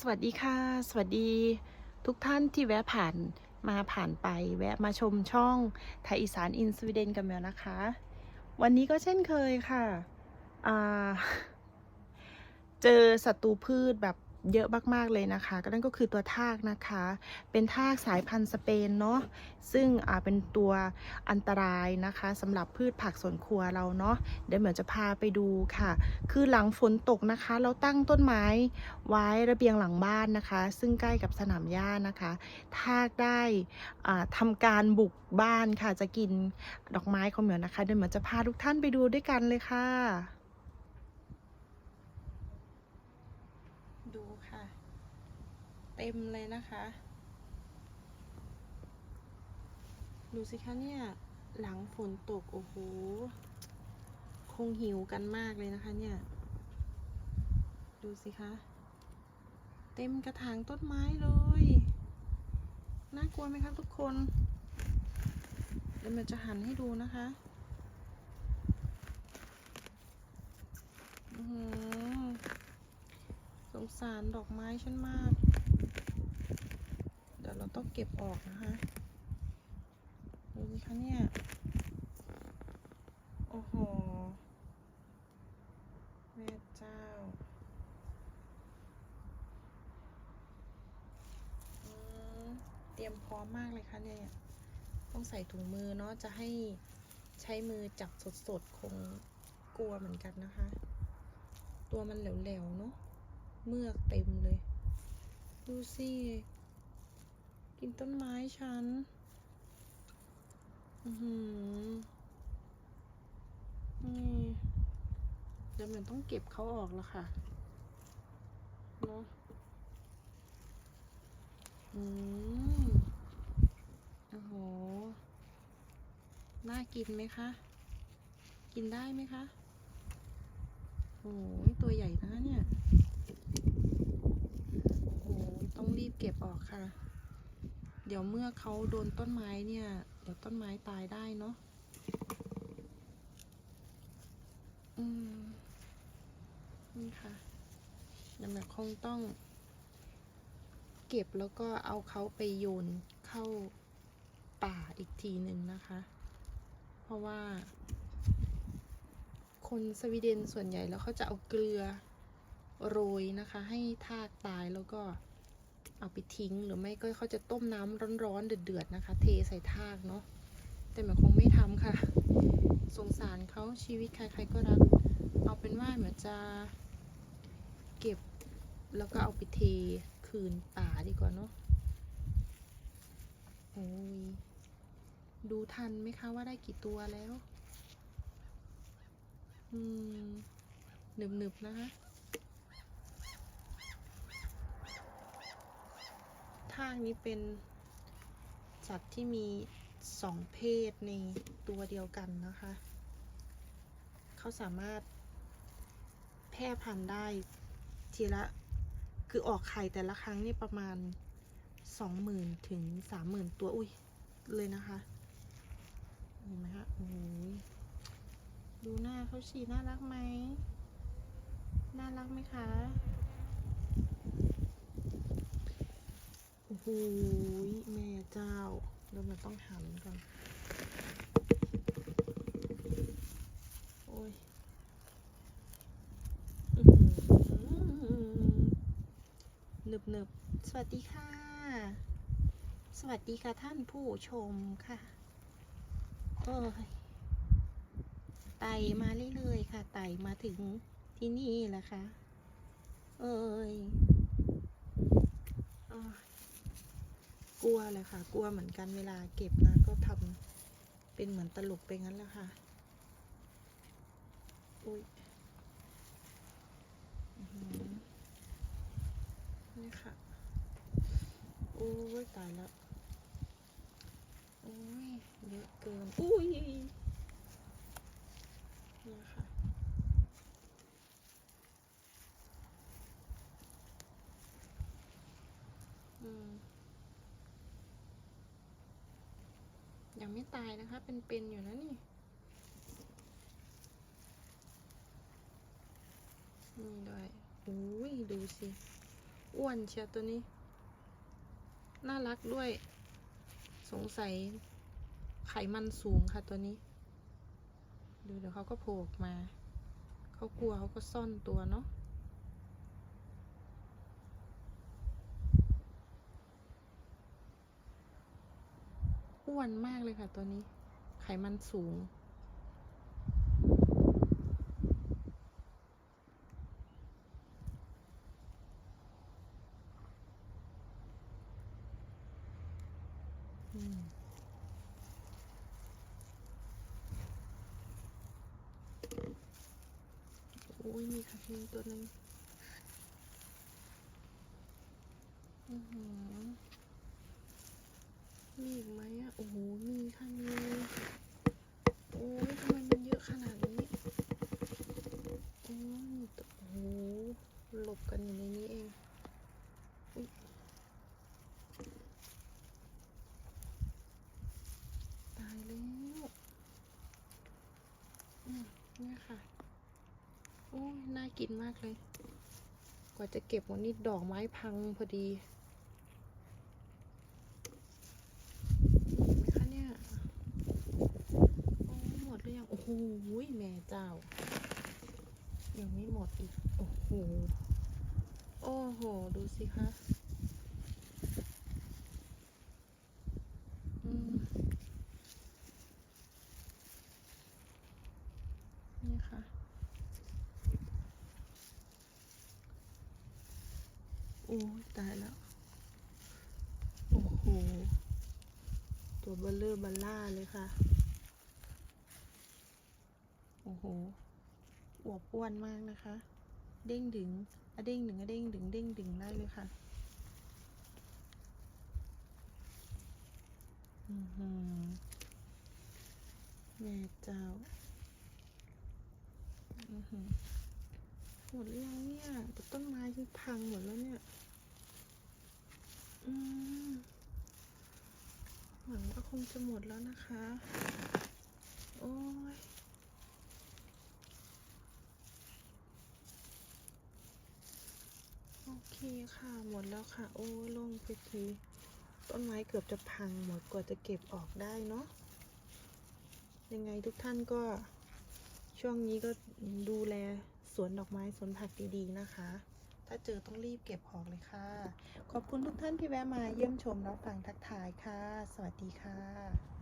สวัสดีค่ะ สวัสดี ทุกท่านที่แวะผ่านมาผ่านไป แวะมาชมช่องไทยอีสานอินสวีเดนกันแมวนะคะ วันนี้ก็เช่นเคยค่ะ เจอศัตรูพืชแบบ เยอะมากๆเลยนะคะ ก็นั่นก็คือตัวทากนะคะ เป็นทากสายพันธุ์สเปนเนาะ ซึ่งอ่าเป็นตัวอันตรายนะคะสำหรับพืชผักสวนครัวเราเนาะ เดี๋ยวเหมือนจะพาไปดูค่ะ คือหลังฝนตกนะคะ เราตั้งต้นไม้ไว้ระเบียงหลังบ้านนะคะ ซึ่งใกล้กับสนามหญ้านะคะ ทากได้อ่าทำการบุกบ้านค่ะ จะกินดอกไม้ของเหมียวนะคะ เดี๋ยวเหมือนจะพาทุกท่านไปดูด้วยกันเลยค่ะ ดูค่ะ เต็มเลยนะคะ ดูสิคะเนี่ย หลังฝนตก โอ้โห คงหิวกันมากเลยนะคะเนี่ย ดูสิคะ เต็มกระถางต้นไม้เลย น่ากลัวไหมครับทุกคน เดี๋ยวมันจะหันให้ดูนะคะอื้อหือสงสารดอกไม้ฉันมาก เก็บออกนะคะดูสิคะเนี่ย โอ้โห แม่เจ้าเตรียมพร้อมมากเลยค่ะเนี่ย ต้องใส่ถุงมือเนาะ จะให้ใช้มือจับสดๆ คงกลัวเหมือนกันนะคะ ตัวมันแหลวๆ เนาะ เมือกเต็มเลย ดูสิ กินต้นไม้ฉัน อือหือ นี่ เดี๋ยวมันต้องเก็บเขาออกแล้วค่ะ เนาะอืมโอ้โห น่ากินไหมคะ กินได้ไหมคะ โอ้ยตัวใหญ่นะเนี่ย โอ้ยต้องรีบเก็บออกค่ะ เดี๋ยวเมื่อเขาโดนต้นไม้เนี่ย เดี๋ยวต้นไม้ตายได้เนาะอืมนี่ค่ะเดี๋ยวแบบคงต้อง เก็บแล้วก็เอาเขาไปโยนเข้าป่าอีกทีหนึ่งนะคะ เพราะว่า คนสวีเดนส่วนใหญ่แล้วเขาจะเอาเกลือโรยนะคะ ให้ทากตายแล้วก็ เอาไปทิ้งหรือไม่ก็เขาจะต้มน้ำร้อนๆเดือดๆนะคะ เทใส่ทากเนาะแต่เหมือนคงไม่ทำค่ะ สงสารเขาชีวิตใครๆก็รัก เอาเป็นว่าเหมือนจะเก็บแล้วก็เอาไปเทคืนป่าดีกว่าเนาะโอ้ยดูทันไหมคะว่าได้กี่ตัวแล้ว อืมหนึบๆนนะคะ ทากนี้เป็นสัตว์ที่มีสองเพศในตัวเดียวกันนะคะ เขาสามารถแพร่พันธุ์ได้ทีละ คือออกไข่แต่ละครั้งนี่ประมาณสองหมื่นถึงสามหมื่นตัว อุ้ย เลยนะคะเห็นไหมคะโอ้โหดูหน้าเขาชีน่ารักไหม น่ารักไหมคะ อ้โหแม่เจ้าเรามันต้องหันก่อน โอ้ยหนึบหนึบสวัสดีค่ะ สวัสดีค่ะท่านผู้ชมค่ะ โอ้ยไต่มาเรื่อยๆค่ะ ไต่มาถึงที่นี่แหละค่ะ เอ้ยอ้าย กลัวเลยค่ะ กลัวเหมือนกันเวลาเก็บนะก็ทำเป็นเหมือนตลกไปงั้นแหละค่ะอุ้ยนี่ค่ะ โอ้ยตายแล้ว โอ้ยเยอะเกิน อุ้ยนี่ค่ะ อืม ยัง ไม่ตายนะคะ เป็นๆอยู่นะนี่ นี่ด้วยอุ้ยดูสิ อ้วนเชียวตัวนี้ น่ารักด้วย สงสัยไขมันสูงค่ะตัวนี้ ดูเดี๋ยวเขาก็โผล่ออกมา เขากลัวเขาก็ซ่อนตัวเนาะ อ้วนมากเลยค่ะตัวนี้ ไขมันสูงอืมโอ้ยมีค่ะมีตัวนึง อือหือ มีอีกไหมอะ โอ้โห มีค่ะมีโอ้ยทำไมมันเยอะขนาดนี้โอ้ยโอ้โหหลบกันอยู่ในนี้เองตายแล้วอืมเนี่ยค่ะ โอ้ยน่ากินมากเลย กว่าจะเก็บวันนี้ดอกไม้พังพอดีเห็นไหมคะเนี่ย โอ้หมดหรือยัง โอ้โหแม่เจ้า ยังไม่หมดอีก โอ้โห โอ้โห ดูสิคะอืมนี่ค่ะ โอ้ตายแล้ว โอ้โห ตัวเบลเลอร์บัลล่าเลยค่ะ โอ้โห อวบอ้วนมากนะคะ เด้งดึงอะเด้งดึงอะเด้งดึงเด้งดึงได้เลยค่ะอือหือแม่เจ้าอือหือหมดหรืองเนี่ยแต่ต้นไม้คือพังหมดแล้วเนี่ย อืมหวังว่าคงจะหมดแล้วนะคะ โอ้ย โอเคค่ะ หมดแล้วค่ะ โอ้ลงไปที ต้นไม้เกือบจะพังหมดกว่าจะเก็บออกได้เนาะ ยังไงทุกท่านก็ช่วงนี้ก็ดูแลสวนดอกไม้สวนผักดีๆนะคะ ถ้าเจอต้องรีบเก็บออกเลยค่ะ ขอบคุณทุกท่านที่แวะมาเยี่ยมชมรับฟังทักทายค่ะ สวัสดีค่ะ